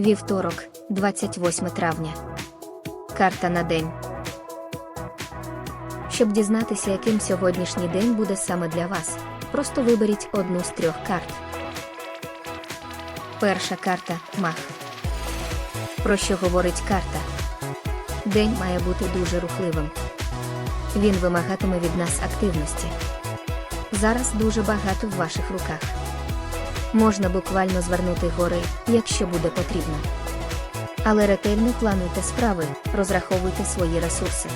Вівторок, 28 травня. Карта на день. Щоб дізнатися, яким сьогоднішній день буде саме для вас, просто виберіть одну з трьох карт. Перша карта мах. Про що говорить карта? День має бути дуже рухливим. Він вимагатиме від нас активності. Зараз дуже багато в ваших руках. Можна буквально звернути гори, якщо буде потрібно. Але ретельно плануйте справи, розраховуйте свої ресурси.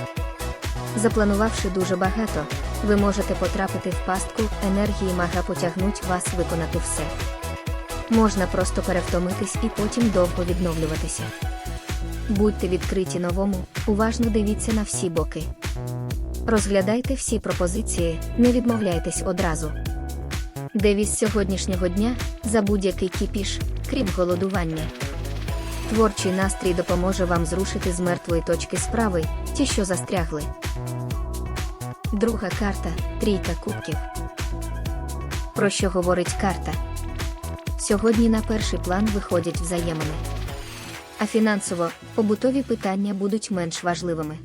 Запланувавши дуже багато, ви можете потрапити в пастку, енергії мага потягнуть вас виконати все. Можна просто перевтомитись і потім довго відновлюватися. Будьте відкриті новому, уважно дивіться на всі боки. Розглядайте всі пропозиції, не відмовляйтесь одразу. Девіз сьогоднішнього дня за будь-який кіпіш, крім голодування. Творчий настрій допоможе вам зрушити з мертвої точки справи, ті, що застрягли. Друга карта трійка кубків. Про що говорить карта? Сьогодні на перший план виходять взаємини. А фінансово побутові питання будуть менш важливими.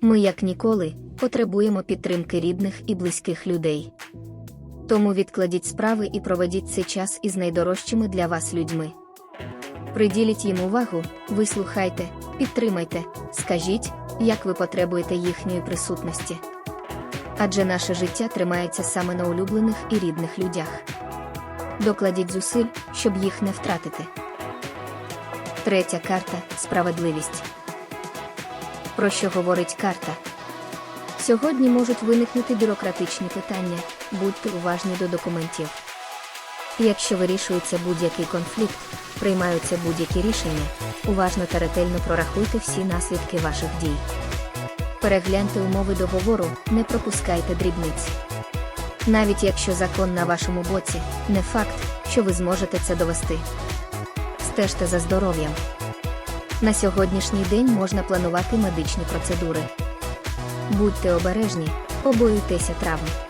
Ми, як ніколи, потребуємо підтримки рідних і близьких людей. Тому відкладіть справи і проведіть цей час із найдорожчими для вас людьми. Приділіть їм увагу, вислухайте, підтримайте, скажіть, як ви потребуєте їхньої присутності. Адже наше життя тримається саме на улюблених і рідних людях. Докладіть зусиль, щоб їх не втратити. Третя карта справедливість. Про що говорить карта? Сьогодні можуть виникнути бюрократичні питання, будьте уважні до документів. Якщо вирішується будь-який конфлікт, приймаються будь-які рішення, уважно та ретельно прорахуйте всі наслідки ваших дій. Перегляньте умови договору, не пропускайте дрібниць. Навіть якщо закон на вашому боці, не факт, що ви зможете це довести. Стежте за здоров'ям. На сьогоднішній день можна планувати медичні процедури. Будьте обережні, побоюйтеся травм.